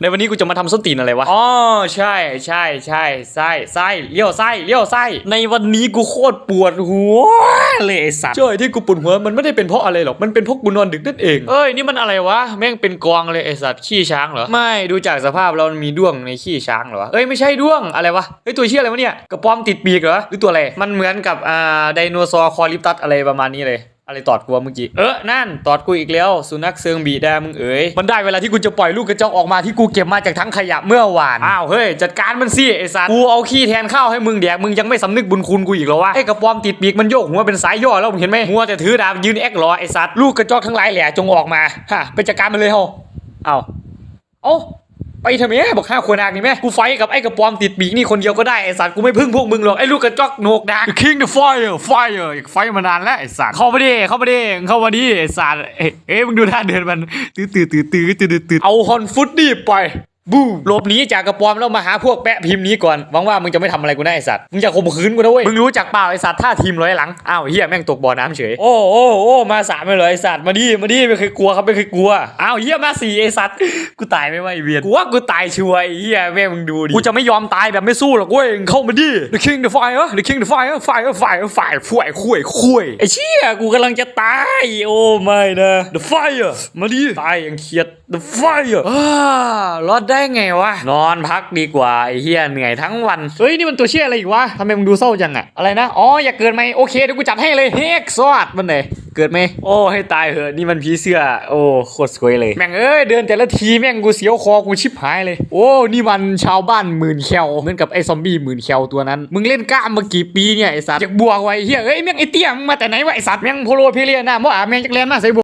ในวันนี้กูจะมาทำส้นตีนอะไรวะ อ๋อใช่ใช่ใช่ไส้ไส้เลี้ยวไส้เลี้ยวไส้ในวันนี้กูโคตรปวดหัวเลยไอ้สัตว์ใช่ที่กูปวดหัวมันไม่ได้เป็นเพราะอะไรหรอก มันเป็นเพราะกูนอนดึกนั่นเอง เอ้ยนี่มันอะไรวะแม่งเป็นกองเลยไอ้สัตว์ขี้ช้างเหรอ ไม่ดูจากสภาพเรามันมีด้วงในขี้ช้างเหรอวะเอ้ยไม่ใช่ด้วงอะไรวะเฮ้ยตัวเชี่ยอะไรวะเนี่ยกระป๋อมติดปีกเหรอหรือตัวอะไร มันเหมือนกับอ่าไดโนเสาร์คอลิปตัสอะไรประมาณนี้เลย อะไรตอดกูวะเมื่อกี้เออนั่นตอดกูอีกแล้วสุนัขเซิงบีแดมึงเอ๋ยมันได้เวลาที่กูจะปล่อยลูกกระจอกออกมาที่กูเก็บมาจากทั้งขยะเมื่อวานอ้าวเฮ้ยจัดการมันสิไอ้สัตว์กูเอาขี้แทนข้าวให้มึงแดกมึงยังไม่สำนึกบุญคุณกูอีกเหรอวะไอ้กระปอมติดปีกมันโยกหัวเป็นสายย่อแล้วมึงเห็นไหมมัวแต่ถือดาบยืนแอครอไอ้สัตว์ลูกกระจอกทั้งหลายแหล่จงออกมาฮะไปจัดการมันเลยเฮาเอาเอ้า ไปทำไมบอกห้าควรนางนี่แม่กูไฟท์กับไอ้กระปอมติดปีกนี่คนเดียวก็ได้ไอ้สัตว์กูไม่พึ่งพวกมึงหรอกไอ้ลูกกระจอกโหนกดัก King the Fire Fire ไฟมานานแล้วไอ้สัตว์เข้ามาดิเข้ามาดิเข้ามาดิไอ้สัตว์เอ้ยเอ้ยมึงดูท่าเดินมันตื้อตื้อตื้อตื้อตื้อตื้อเอาฮอนฟุตดิไป บูมหลบหนีจากกระปอมแล้วมาหาพวกแปะพิมพ์นี้ก่อนหวังว่ามึงจะไม่ทำอะไรกูได้ไอ้สัตว์มึงจะข่มขืนกูนะเว้ยมึงรู้จักเปล่าไอ้สัตว์ท่าทีมร้อยหลังอ้าวเฮียแม่งตกบ่อน้ำเฉยโอ้โอ้โอ้มาสามเลยเหรอไอ้สัตว์มาดิมาดิไม่เคยกลัวครับไม่เคยกลัวอ้าวเฮียมาสี่ไอ้สัตว์กูตายไม่ไหวเวียนกูว่ากูตายชัวร์ไอ้เฮียแม่งมึงดูดิกูจะไม่ยอมตายแบบไม่สู้หรอกเว้ยมึงเข้ามาดิ The King the Fire The King the Fire Fire Fire Fire ฝ่ายคุยคุยไอ้เชี่ยกูกำลังจะตายโอ้ไม่นะ The Fire มาดิตายอย่างเครียด The Fire อ้ารอดได้ไงวะ นอนพักดีกว่า ไอ้เฮียเหนื่อยทั้งวัน เฮ้ย นี่มันตัวเชี่ยอะไรอีกวะทำไมมึงดูเศร้าจังอะอะไรนะ อ๋อ อย่าเกิดไหมโอเค เดี๋ยวกูจัดให้เลยเฮกซอดมันไหนเกิดไหม โอ้ ให้ตายเหอะ นี่มันผีเสื้อ โอ้โคตรสวยเลย แม่งเอ้ย เดินแต่ละทีแม่งกูเสียวคอกูชิบหายเลย โอ้ นี่มันชาวบ้านหมื่นแคลเหมือนกับไอ้ซอมบี้หมื่นแคลตัวนั้น มึงเล่นกล้ามมากี่ปีเนี่ยไอ้สัตว์อยากบวกไว้เฮียเอ้ยแม่งไอ้เตี้ยมึงมาแต่ไหนวะไอ้สัตว์แม่งโพโลเพเลียนะว่าแม่งจักเล่นมาใส่บวก